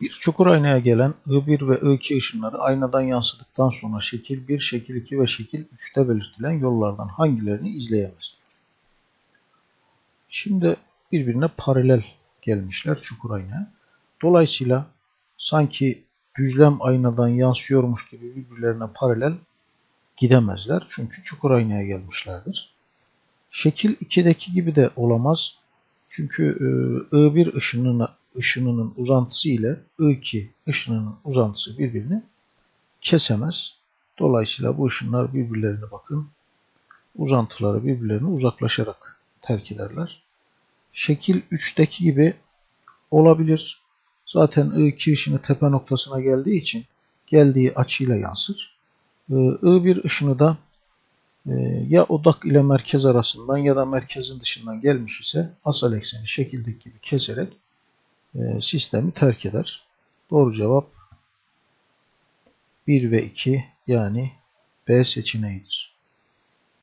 Bir çukur aynaya gelen I1 ve I2 ışınları aynadan yansıdıktan sonra şekil 1, şekil 2 ve şekil 3'te belirtilen yollardan hangilerini izleyemez? Şimdi birbirine paralel gelmişler çukur aynaya. Dolayısıyla sanki düzlem aynadan yansıyormuş gibi birbirlerine paralel gidemezler. Çünkü çukur aynaya gelmişlerdir. Şekil 2'deki gibi de olamaz. Çünkü e, I1 ışınına, ışınının uzantısı ile I2 ışınının uzantısı birbirini kesemez. Dolayısıyla bu ışınlar birbirlerine bakın uzantıları birbirlerine uzaklaşarak terk ederler. Şekil 3'teki gibi olabilir. Zaten I2 ışını tepe noktasına geldiği için geldiği açıyla yansır. Ee, I1 ışını da e, ya odak ile merkez arasından ya da merkezin dışından gelmiş ise asal ekseni şekildeki gibi keserek e, sistemi terk eder. Doğru cevap 1 ve 2 yani B seçeneğidir.